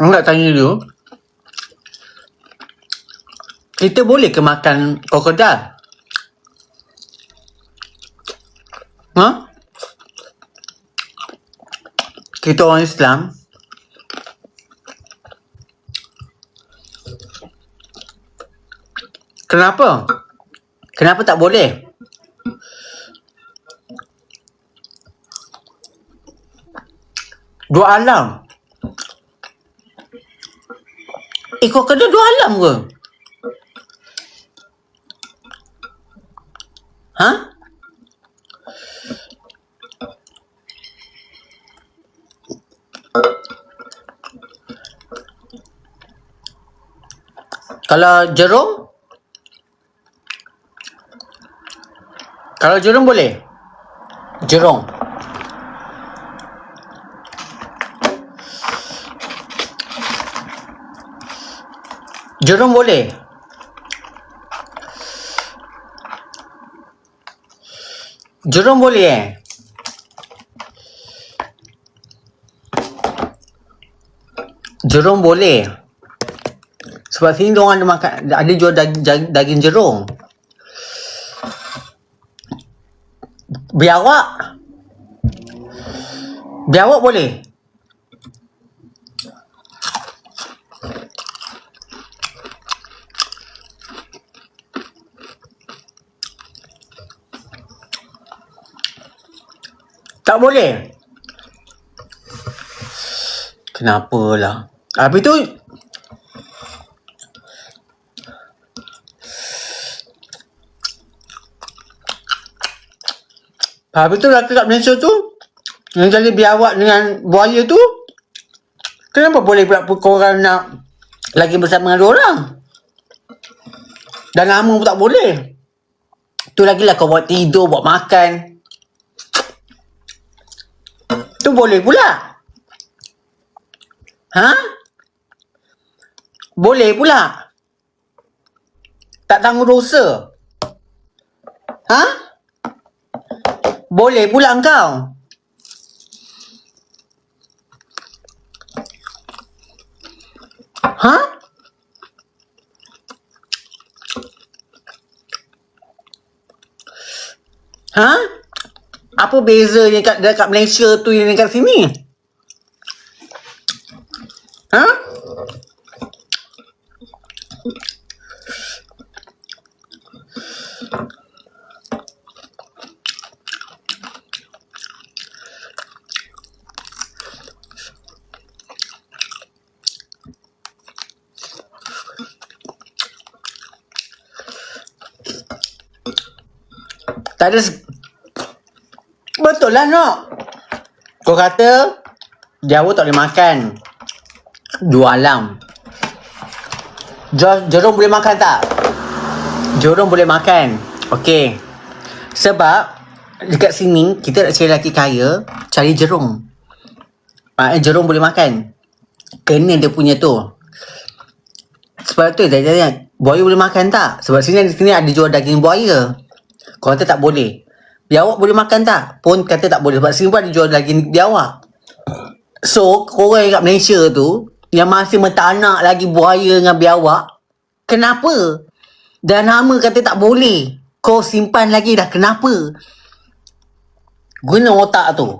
Aku nak tanya dulu. Kita boleh ke makan krokodil? Ha? Kita orang Islam. Kenapa? Kenapa tak boleh? Dua alam. Eh, kau kena dua alam ke? Ha? Kalau jerung? Kalau jerung boleh? Jerung. Jerung boleh? Jerung boleh eh? Jerung boleh. Sebab sini orang ada makan ada jual daging, daging jerung. Biawak. Biawak boleh. Tak boleh. Kenapalah? Habis tu Habis tu laki kat Malaysia tu Yang jadi biawak dengan buaya tu Kenapa boleh pula korang nak Lagi bersama dengan orang Dan lama pun tak boleh Tu lagi lah kau buat tidur, buat makan Tu boleh pula Ha? Boleh pula Tak tanggung dosa Ha? Boleh pula engkau. Ha? Ha? Apa bezanya kat dekat Malaysia tu yang dekat sini? Ha? Tak ada Betul lah nak Kau kata Jawa tak boleh makan. Dua alam. Jerung boleh makan tak? Jerung boleh makan. Okey. Sebab Dekat sini Kita nak cari lelaki kaya Cari jerung Maknanya jerung boleh makan. Kena dia punya tu. Sebab tu dia tanya Buaya boleh makan tak? Sebab sini sini ada jual daging buaya. Kau kata tak boleh Biawak boleh makan tak? Pun kata tak boleh Sebab sini pun ada jual daging biawak So korang kat Malaysia tu Yang masih mentanak lagi buaya dengan biawak Kenapa? Dan nama kata tak boleh Kau simpan lagi dah kenapa? Guna otak tu